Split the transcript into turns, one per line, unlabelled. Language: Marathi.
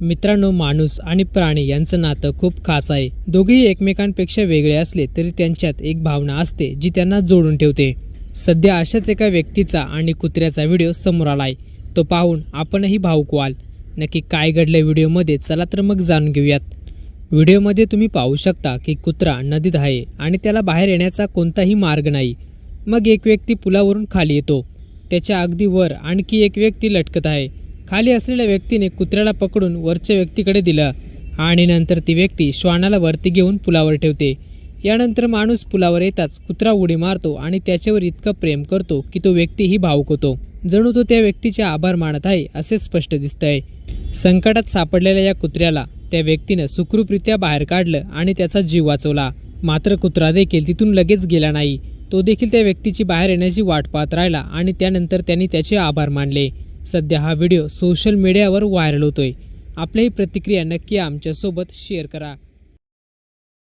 मित्रांनो माणूस आणि प्राणी यांचं नातं खूप खास आहे. दोघेही एकमेकांपेक्षा वेगळे असले तरी त्यांच्यात एक भावना असते जी त्यांना जोडून ठेवते. सध्या अशाच एका व्यक्तीचा आणि कुत्र्याचा व्हिडिओ समोर आलाय. तो पाहून आपणही भाऊक व्हाल. नक्की काय घडलं व्हिडिओमध्ये चला तर मग जाणून घेऊयात. व्हिडिओमध्ये तुम्ही पाहू शकता की कुत्रा नदीत आहे आणि त्याला बाहेर येण्याचा कोणताही मार्ग नाही. मग एक व्यक्ती पुलावरून खाली येतो. त्याच्या अगदी वर आणखी एक व्यक्ती लटकत आहे. खाली असलेल्या व्यक्तीने कुत्र्याला पकडून वरच्या व्यक्तीकडे दिलं आणि नंतर ती व्यक्ती श्वानाला वरती घेऊन पुलावर ठेवते. यानंतर माणूस पुलावर येताच कुत्रा उडी मारतो आणि त्याच्यावर इतकं प्रेम करतो की तो व्यक्तीही भावुक होतो. जणू तो त्या व्यक्तीचे आभार मानत आहे असे स्पष्ट दिसतंय. संकटात सापडलेल्या या कुत्र्याला त्या व्यक्तीनं सुखरूपरित्या बाहेर काढलं आणि त्याचा जीव वाचवला. मात्र कुत्रा देखील तिथून लगेच गेला नाही. तो देखील त्या व्यक्तीची बाहेर येण्याची वाट पाहत राहिला आणि त्यानंतर त्यांनी त्याचे आभार मानले. सध्या हा व्हिडिओ सोशल मीडियावर व्हायरल होतोय. आपल्याही प्रतिक्रिया नक्की आमच्यासोबत शेअर करा.